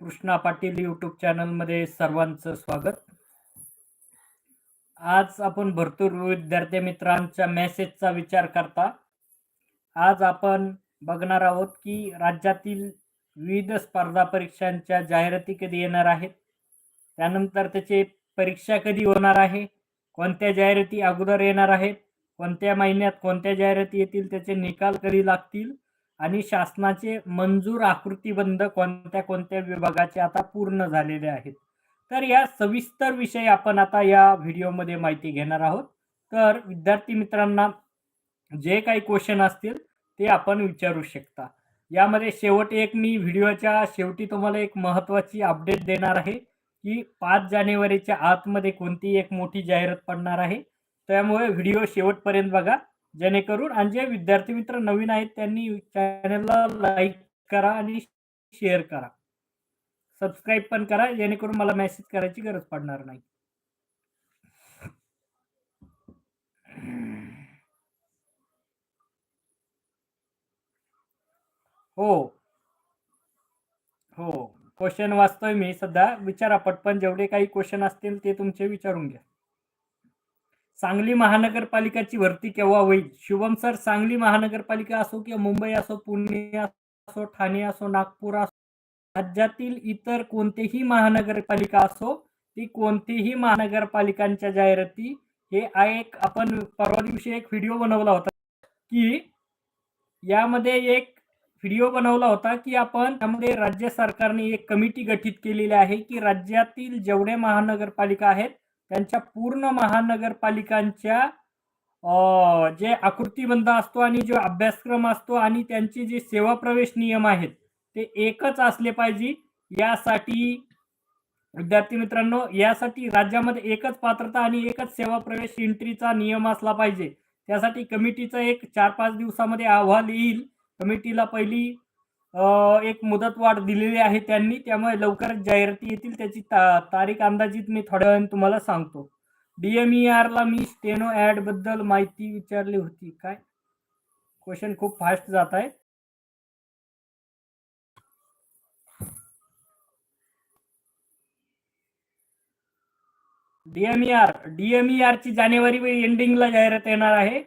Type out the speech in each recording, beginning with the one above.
Krishna Patil YouTube चॅनलमध्ये सर्वांचं स्वागत. आज आपण भरपूर विद्यार्थी मित्रांच्या मेसेजचा विचार करता. आज आपण बघणार आहोत की राज्यातील विविध स्पर्धा परीक्षांच्या जाहिराती कधी येणार आहेत? त्यानंतर त्याचे परीक्षा कधी होणार आहे? कोणत्या जाहिराती अगोदर येणार आहेत? कोणत्या महिन्यात कोणत्या जाहिराती येतील? त्याचे निकाल कधी लागतील? आणि शासनाचे मंजूर आकृतीबंध कोणत्या कोणत्या विभागाचे आता पूर्ण झालेले आहेत. तर या सविस्तर विषयी आपण आता या व्हिडिओमध्ये माहिती घेणार आहोत. तर विद्यार्थी मित्रांना जे काही क्वेश्चन असतील ते आपण विचारू शकता. यामध्ये शेवट एक मी व्हिडिओच्या शेवटी तुम्हाला एक महत्त्वाची अपडेट देणार आहे की पाच जानेवारीच्या आतमध्ये कोणती एक मोठी जाहिरात पडणार आहे. त्यामुळे व्हिडिओ शेवटपर्यंत बघा. जेणेकरून आणि जे विद्यार्थी मित्र नवीन आहेत त्यांनी चॅनलला लाईक करा आणि शेअर करा. सबस्क्राईब पण करा जेणेकरून मला मेसेज करायची गरज पडणार नाही. हो. हो. क्वेश्चन वाचतोय मी सध्या. विचारा पटपण जेवढे काही क्वेश्चन असतील ते तुमचे विचारून घ्या. सांगली महानगरपालिकाची भरती केव्हा होईल? शुभम सर सांगली महानगरपालिका असो किंवा मुंबई असो पुणे असो ठाणे असो नागपूर असो राज्यातील इतर कोणतेही महानगरपालिका असो ती कोणतीही महानगरपालिकांच्या जाहिराती हे एक आपण परवा दिवशी एक व्हिडिओ बनवला होता की यामध्ये एक व्हिडिओ बनवला होता की आपण त्यामध्ये राज्य सरकारने एक कमिटी गठीत केलेली आहे की राज्यातील जेवढे महानगरपालिका आहेत त्यांच्या पूर्ण महानगरपालिकांच्या जे आकृतीबंध असतो आणि जो अभ्यासक्रम असतो आणि त्यांचे जे सेवा प्रवेश नियम आहेत ते एकच असले पाहिजे. यासाठी विद्यार्थी मित्रांनो यासाठी राज्यामध्ये एकच पात्रता आणि एकच सेवा प्रवेश एंट्रीचा नियम असला पाहिजे. त्यासाठी कमिटीचं एक चार पाच दिवसामध्ये अहवाल येईल. कमिटीला पहिली एक मुदतवाढ दिलेली आहे त्यांनी. त्यामुळे लवकरच जाहिराती येतील. त्याची ता तारीख अंदाजित मी थोड्या वेळाने तुम्हाला सांगतो. डीएमईआरला मी स्टेनो ॲड बद्दल माहिती विचारली होती. काय? क्वेश्चन खूप फास्ट जात आहे डीएमई आर डीएमई जानेवारी एंडिंगला जाहिरात येणार आहे.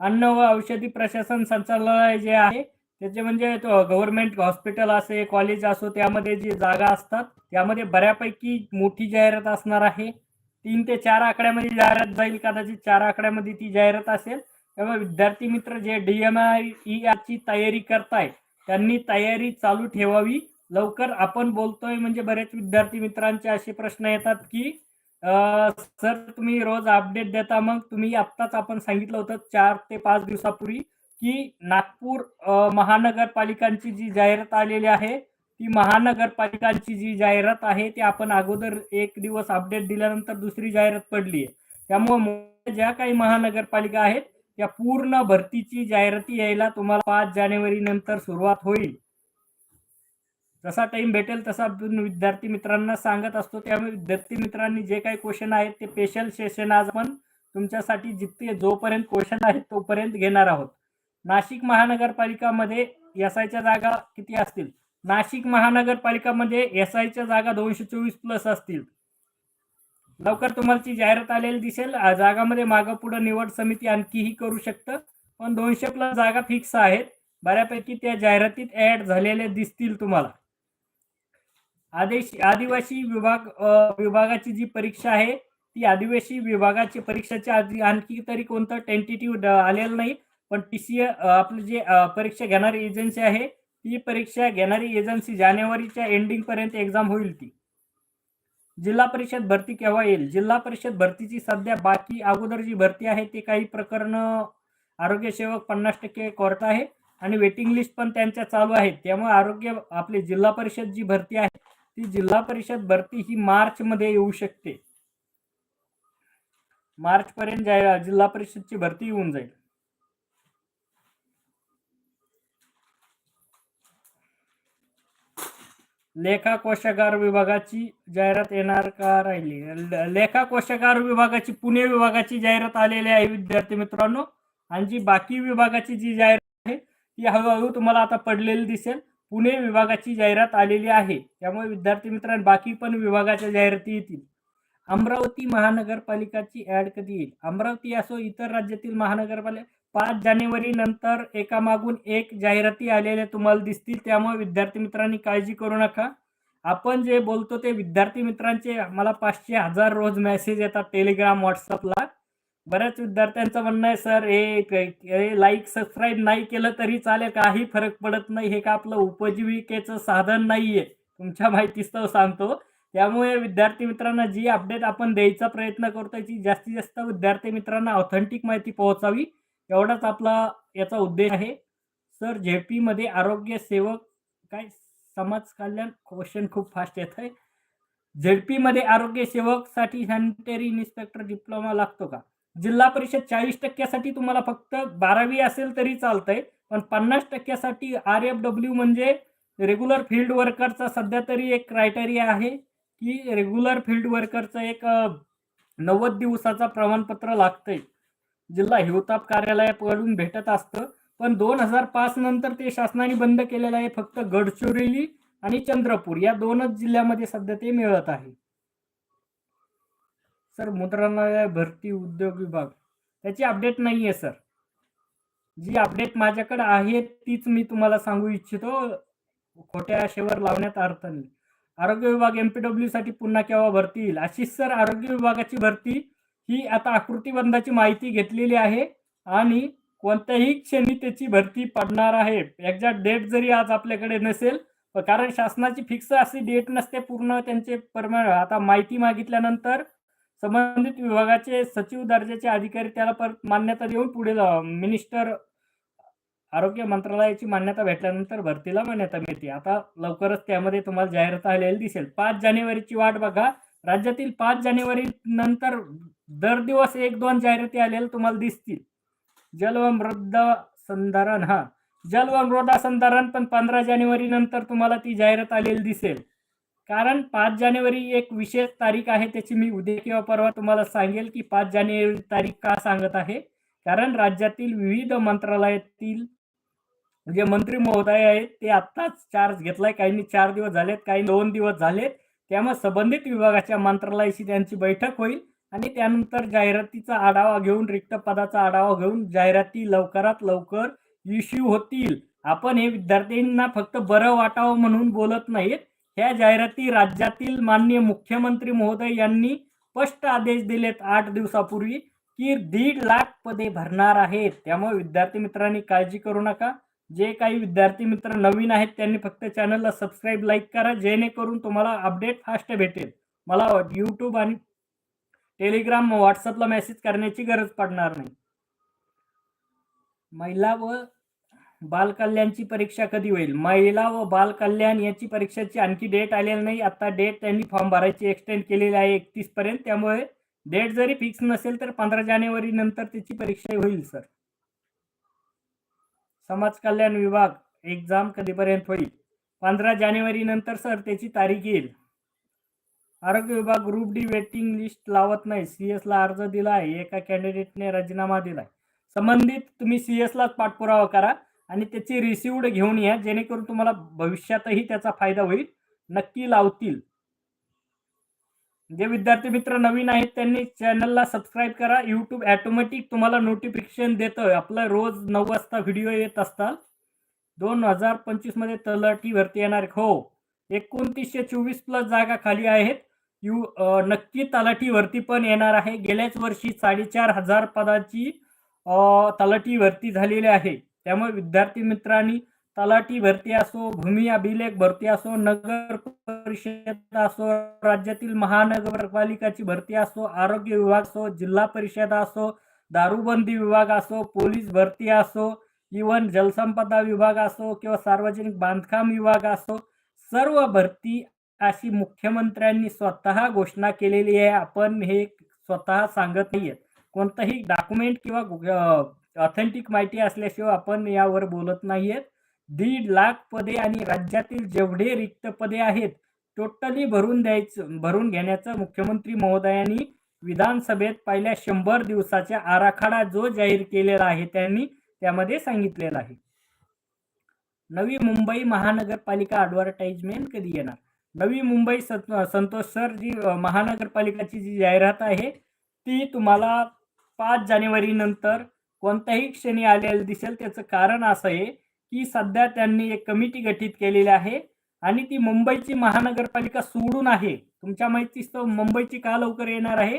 अन्न व औषधी प्रशासन संचालनालय जे आहे त्याचे म्हणजे गव्हर्नमेंट हॉस्पिटल असे कॉलेज असो त्यामध्ये जी जागा असतात त्यामध्ये बऱ्यापैकी मोठी जाहिरात असणार आहे. तीन ते चार आकड्यामध्ये जाहिरात जाईल कदाचित चार आकड्यामध्ये ती जाहिरात असेल. त्यामुळे विद्यार्थी मित्र जे डीएमआय एम तयारी करताय त्यांनी तयारी चालू ठेवावी. लवकर आपण बोलतोय म्हणजे बरेच विद्यार्थी मित्रांचे असे प्रश्न येतात की सर तुम्ही रोज अपडेट देता मग तुम्ही आत्ताच आपण सांगितलं होतं चार ते पाच दिवसापूर्वी. की नागपूर महानगरपालिकांची जी जाहिरात आलेली आहे ती महानगरपालिकांची जी जाहिरात आहे ती आपण अगोदर एक दिवस अपडेट दिल्यानंतर दुसरी जाहिरात पडली आहे. त्यामुळे ज्या काही महानगरपालिका आहेत त्या पूर्ण भरतीची जाहिराती यायला तुम्हाला पाच जानेवारी नंतर सुरुवात होईल. जसा टाइम भेटेल तसा विद्यार्थी मित्रांना सांगत असतो. त्यामुळे विद्यार्थी मित्रांनी जे काही क्वेश्चन आहेत ते स्पेशल सेशन आज आपण तुमच्यासाठी जितके जोपर्यंत क्वेश्चन आहेत तोपर्यंत घेणार आहोत. नाशिक महानगरपालिकामध्ये एस आयच्या जागा किती असतील? नाशिक महानगरपालिकामध्ये एस आयच्या जागा दोनशे चोवीस प्लस असतील. लवकर तुम्हाला ती जाहिरात आलेली दिसेल. जागामध्ये मागं पुढे निवड समिती आणखीही करू शकतं. पण दोनशे प्लस जागा फिक्स आहेत. बऱ्यापैकी त्या जाहिरातीत ऍड झालेल्या दिसतील तुम्हाला. आदेश आदिवासी विभाग विभागाची जी परीक्षा आहे ती आदिवासी विभागाची परीक्षाच्या आधी आणखी तरी कोणतं टेंटेटिव्ह आलेलं नाही. पण टी सी आपली जी परीक्षा घेणारी एजन्सी आहे ती परीक्षा घेणारी एजन्सी जानेवारीच्या एंडिंगपर्यंत एक्झाम होईल ती. जिल्हा परिषद भरती केव्हा येईल? जिल्हा परिषद भरतीची सध्या बाकी अगोदर जी भरती आहे ती काही प्रकरण आरोग्यसेवक पन्नास टक्के कोर्ट आहे आणि वेटिंग लिस्ट पण त्यांच्या चालू आहेत. त्यामुळे आरोग्य आपली जिल्हा परिषद जी भरती आहे ती जिल्हा परिषद भरती ही मार्च मध्ये येऊ शकते. मार्च पर्यंत जिल्हा परिषदची भरती येऊन जाईल. लेखा कोशागार विभागाची जाहिरात येणार का राहिली? लेखा कोशागार विभागाची पुणे विभागाची जाहिरात आलेली आहे विद्यार्थी मित्रांनो. आणि जी बाकी विभागाची जी जाहिरात आहे ती हळूहळू तुम्हाला आता पडलेली दिसेल. पुणे विभागाची जाहिरात आलेली आहे. त्यामुळे विद्यार्थी मित्रांनो बाकी पण विभागाच्या जाहिराती येतील. अमरावती महानगरपालिकाची ऍड कधी येईल? अमरावती असो इतर राज्यातील महानगरपालिका पाच जानेवारी नंतर एकामागून एक जाहिराती आलेल्या तुम्हाला दिसतील. त्यामुळे विद्यार्थी मित्रांनी काळजी करू नका. आपण जे बोलतो ते विद्यार्थी मित्रांचे मला पाचशे हजार रोज मेसेज येतात टेलिग्राम व्हॉट्सअपला बऱ्याच विद्यार्थ्यांचं म्हणणं आहे सर हे लाईक सबस्क्राईब नाही केलं तरी चालेल. काही फरक पडत नाही. हे का आपलं उपजीविकेचं साधन नाहीये. तुमच्या माहितीस्तव सांगतो. त्यामुळे विद्यार्थी मित्रांना जी अपडेट आपण द्यायचा प्रयत्न करतोय ती जास्तीत जास्त विद्यार्थी मित्रांना ऑथेंटिक माहिती पोहोचावी. एवढाच आपला याचा उद्देश आहे. सर झेपी मध्ये आरोग्य सेवक काय? समाज कल्याण क्वेश्चन खूप फास्ट येत आहे. झेडपी मध्ये आरोग्य सेवकसाठी सॅनिटरी इन्स्पेक्टर डिप्लोमा लागतो का? जिल्हा परिषद चाळीस टक्क्यासाठी तुम्हाला फक्त बारावी असेल तरी चालतंय पण पन्नास टक्क्यासाठी आर एफ डब्ल्यू म्हणजे रेग्युलर फील्ड वर्करचा सध्या तरी एक क्रायटेरिया आहे की रेग्युलर फील्ड वर्करचं एक नव्वद दिवसाचा प्रमाणपत्र लागतंय. जिल्हा हिवताप कार्यालयाकडून भेटत असतं. पण दोन हजार पाच नंतर ते शासनाने बंद केलेलं आहे फक्त गडचिरोली आणि चंद्रपूर. या दोनच जिल्ह्यामध्ये सध्या ते मिळत आहे. सर मुद्रणालय भरती उद्योग विभाग. त्याची अपडेट नाही आहे सर. जी अपडेट माझ्याकडे आहे तीच मी तुम्हाला सांगू इच्छितो. खोट्या आशेवर लावण्यात अर्थ नाही. आरोग्य विभाग एमपीडब्ल्यू साठी पुन्हा केव्हा भरती येईल? अशीच सर आरोग्य विभागाची भरती ही आता आकृतीबंधाची माहिती घेतलेली आहे आणि कोणत्याही क्षणी त्याची भरती पडणार आहे. एक्झॅक्ट डेट जरी आज आपल्याकडे नसेल कारण शासनाची फिक्स अशी डेट नसते पूर्ण त्यांचे परमा आता माहिती मागितल्यानंतर संबंधित विभागाचे सचिव दर्जाचे अधिकारी त्याला परत मान्यता देऊन पुढे मिनिस्टर आरोग्य मंत्रालयाची मान्यता भेटल्यानंतर भरतीला मान्यता मिळते. आता लवकरच त्यामध्ये तुम्हाला जाहिरात आलेली दिसेल. पाच जानेवारीची वाट बघा. राज्यातील पाच जानेवारी नंतर दर दिवस एक दोन जाहिराती आलेल्या तुम्हाला दिसतील. जल व मृदा संधारण हा. जल व मृदा संधारण पण पंधरा जानेवारी नंतर तुम्हाला ती जाहिरात आलेली दिसेल. कारण पाच जानेवारी एक विशेष तारीख आहे त्याची मी उद्या किंवा परवा तुम्हाला सांगेल की पाच जानेवारी तारीख का सांगत आहे. कारण राज्यातील विविध मंत्रालयातील जे मंत्री महोदय आहेत ते आत्ताच चार्ज घेतलाय. काहींनी चार दिवस झालेत काही दोन दिवस झालेत. त्यामुळे संबंधित विभागाच्या मंत्रालयाशी त्यांची बैठक होईल आणि त्यानंतर जाहिरातीचा आढावा घेऊन रिक्त पदाचा आढावा घेऊन जाहिराती लवकरात लवकर इश्यू होतील. आपण हे विद्यार्थ्यांना फक्त बरं वाटावं म्हणून बोलत नाहीत. ह्या जाहिराती राज्यातील माननीय मुख्यमंत्री महोदय यांनी स्पष्ट आदेश दिलेत आठ दिवसापूर्वी की दीड लाख पदे भरणार आहेत. त्यामुळे विद्यार्थी मित्रांनी काळजी करू नका. जे काही विद्यार्थी मित्र नवीन आहेत त्यांनी फक्त चॅनलला सबस्क्राईब लाईक करा जेणेकरून तुम्हाला अपडेट फास्ट भेटेल. मला यूट्यूब आणि टेलिग्राम व्हॉट्सअपला मेसेज करण्याची गरज पडणार नाही. महिला व बालकल्याणची परीक्षा कधी होईल? महिला व बालकल्याण याची परीक्षेची आणखी डेट आलेली नाही. आता डेट त्यांनी फॉर्म भरायची एक्सटेंड केलेली आहे एकतीस पर्यंत. त्यामुळे डेट जरी फिक्स नसेल तर पंधरा जानेवारी नंतर त्याची परीक्षा होईल सर समाज कल्याण विभाग एक्झाम कधीपर्यंत होईल? पंधरा जानेवारी नंतर सर त्याची तारीख येईल. आरोग्य विभाग ग्रुप डी वेटिंग लिस्ट लावत नाही. सी ला अर्ज दिला आहे एका कॅन्डिडेटने राजीनामा दिलाय. संबंधित तुम्ही सी लाच पाठपुरावा करा आणि त्याची रिसिवड घेऊन या. जेणेकरून तुम्हाला भविष्यातही त्याचा फायदा होईल. नक्की लावतील. जे विद्यार्थी मित्र नवीन आहेत त्यांनी चॅनलला सबस्क्राईब करा. यूट्यूब ॲटोमॅटिक तुम्हाला नोटिफिकेशन देतं आपलं रोज नऊ वाजता व्हिडिओ येत असतात. दोन हजार पंचवीसमध्ये तलाठी भरती येणार. हो. एकोणतीसशे चोवीस प्लस जागा खाली आहेत. यू नक्की तलाठी भरती पण येणार आहे. गेल्याच वर्षी साडेचार हजार पदाची तलाठी भरती झालेली आहे. त्यामुळे विद्यार्थी मित्रांनी तलाठी भरती असो भूमी अभिलेख भरती असो नगर परिषद असो राज्यातील महानगरपालिकाची भरती असो आरोग्य विभाग असो जिल्हा परिषद असो दारूबंदी विभाग असो पोलीस भरती असो इवन जलसंपदा विभाग असो किंवा सार्वजनिक बांधकाम विभाग असो सर्व भरती अशी मुख्यमंत्र्यांनी स्वतः घोषणा केलेली आहे. आपण हे स्वतः सांगत नाहीयेत. कोणतंही डॉक्युमेंट किंवा ऑथेंटिक माहिती असल्याशिवाय आपण यावर बोलत नाहीयेत. दीड लाख पदे आणि राज्यातील जेवढे रिक्त पदे आहेत टोटली भरून द्यायचं भरून घेण्याचं मुख्यमंत्री महोदयांनी विधानसभेत पहिल्या शंभर दिवसाच्या आराखडा जो जाहीर केलेला आहे त्यांनी त्यामध्ये सांगितलेला आहे. नवी मुंबई महानगरपालिका ॲडव्हर्टाइजमेंट कधी येणार? नवी मुंबई सत संतोष सर जी महानगरपालिकाची जी जाहिरात आहे ती तुम्हाला पाच जानेवारी नंतर कोणत्याही क्षणी आलेलं दिसेल त्याचं कारण असं आहे की सध्या त्यांनी एक कमिटी गठीत केलेली आहे आणि ती मुंबईची महानगरपालिका सोडून आहे. तुमच्या माहितीस्तव मुंबईची का लवकर येणार आहे?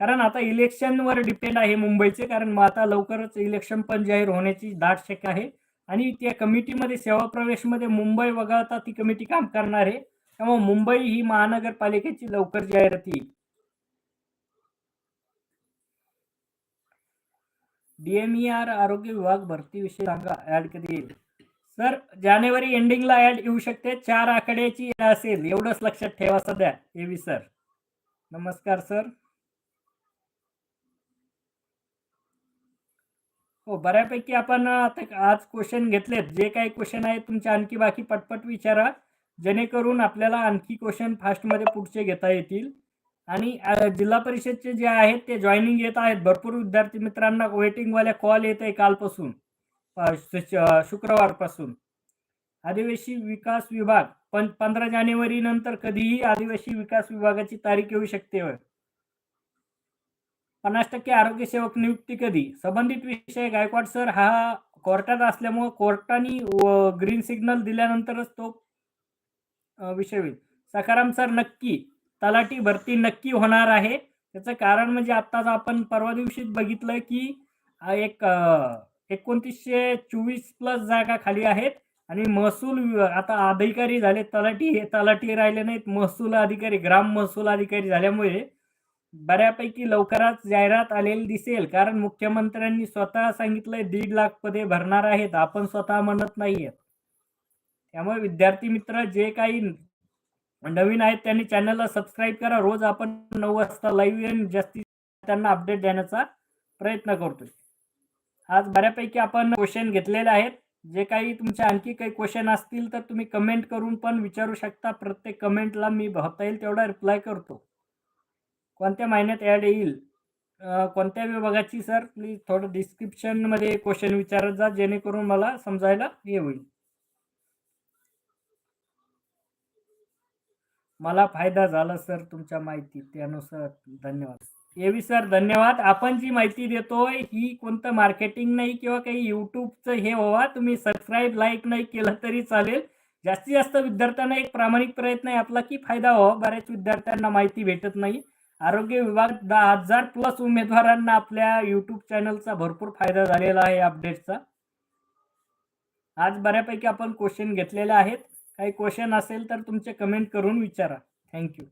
कारण आता इलेक्शनवर डिपेंड आहे मुंबईचे कारण मग आता लवकरच इलेक्शन पण जाहीर होण्याची दाट शक्य आहे. आणि त्या कमिटीमध्ये सेवा प्रवेशमध्ये मुंबई वगळता ती कमिटी काम करणार आहे. त्यामुळे मुंबई ही महानगरपालिकेची लवकर जाहिरात येईल. डीएमईआर आरोग्य विभाग भरतीविषयी सांगा ऍड कधी येईल? सर जानेवारी एंडिंगला ऍड येऊ शकते. चार आकड्याची असेल. एवढंच लक्षात ठेवा सध्या. एवी सर. नमस्कार सर. हो बऱ्यापैकी आपण आता आज क्वेश्चन घेतलेत. जे काही क्वेश्चन आहेत तुमचे आणखी बाकी पटपट विचारा. जेणेकरून आपल्याला आणखी क्वेश्चन फास्टमध्ये पुढचे घेता येतील. आणि जिल्हा परिषदचे जे आहेत ते जॉईनिंग येत आहेत. भरपूर विद्यार्थी मित्रांना वेटिंगवाल्या कॉल येत आहे कालपासून. शुक्रवारपासून. आदिवासी विकास विभाग पण पंधरा जानेवारी नंतर कधीही आदिवासी विकास विभागाची तारीख येऊ शकते पन्नास टक्के आरोग्य सेवक नियुक्ती कधी? संबंधित विषय गायकवाड सर हा कोर्टात असल्यामुळे कोर्टाने ग्रीन सिग्नल दिल्यानंतरच तो विषय होईल. सकाराम सर नक्की. तलाठी भरती नक्की होणार आहे. त्याचं कारण म्हणजे आत्ताच आपण परवा दिवशीच बघितलं की एक एकोणतीसशे चोवीस प्लस जागा खाली आहेत. आणि महसूल विभाग आता अधिकारी झाले तलाठी हे तलाठी राहिले नाहीत. महसूल अधिकारी ग्राम महसूल अधिकारी झाल्यामुळे बऱ्यापैकी लवकरच जाहिरात आलेली दिसेल. कारण मुख्यमंत्र्यांनी स्वतः सांगितलंय दीड लाख पदे भरणार आहेत. आपण स्वतः म्हणत नाहीये. त्यामुळे विद्यार्थी मित्र जे काही नवीन आहेत त्यांनी चॅनलला सबस्क्राईब करा. रोज आपण नऊ वाजता लाईव्ह येऊन जास्तीत त्यांना अपडेट देण्याचा प्रयत्न करतोय. आज बऱ्यापैकी आपण क्वेश्चन घेतलेले आहेत. जे काही तुमचे आणखी काही क्वेश्चन असतील तर तुम्ही कमेंट करून पण विचारू शकता. प्रत्येक कमेंटला मी होता येईल तेवढा रिप्लाय करतो. कोणत्या महिन्यात ॲड येईल? कोणत्या विभागाची सर प्लीज थोडं डिस्क्रिप्शनमध्ये क्वेश्चन विचारत जा जेणेकरून मला समजायला हे होईल. मला फायदा झाला सर तुमच्या माहिती त्यानुसार. धन्यवाद. एवी सर धन्यवाद. आपण जी माहिती देतोय ही कोणतं मार्केटिंग नाही किंवा काही युट्यूबचं हे व्हावा. तुम्ही सबस्क्राईब लाईक नाही केलं तरी चालेल. जास्तीत जास्त विद्यार्थ्यांना एक प्रामाणिक प्रयत्न आहे आपला की फायदा व्हावा. बऱ्याच विद्यार्थ्यांना माहिती भेटत नाही. आरोग्य विभाग दहा हजार प्लस उमेदवारांना आपल्या यूट्यूब चॅनलचा भरपूर फायदा झालेला आहे अपडेटचा आज बऱ्यापैकी आपण क्वेश्चन घेतलेले आहेत. काही क्वेश्चन असेल तर तुमचे कमेंट करून विचारा. थँक्यू